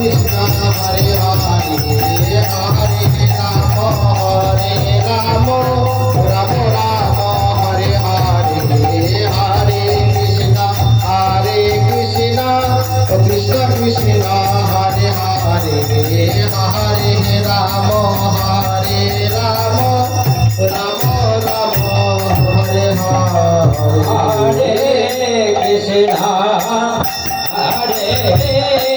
Krishna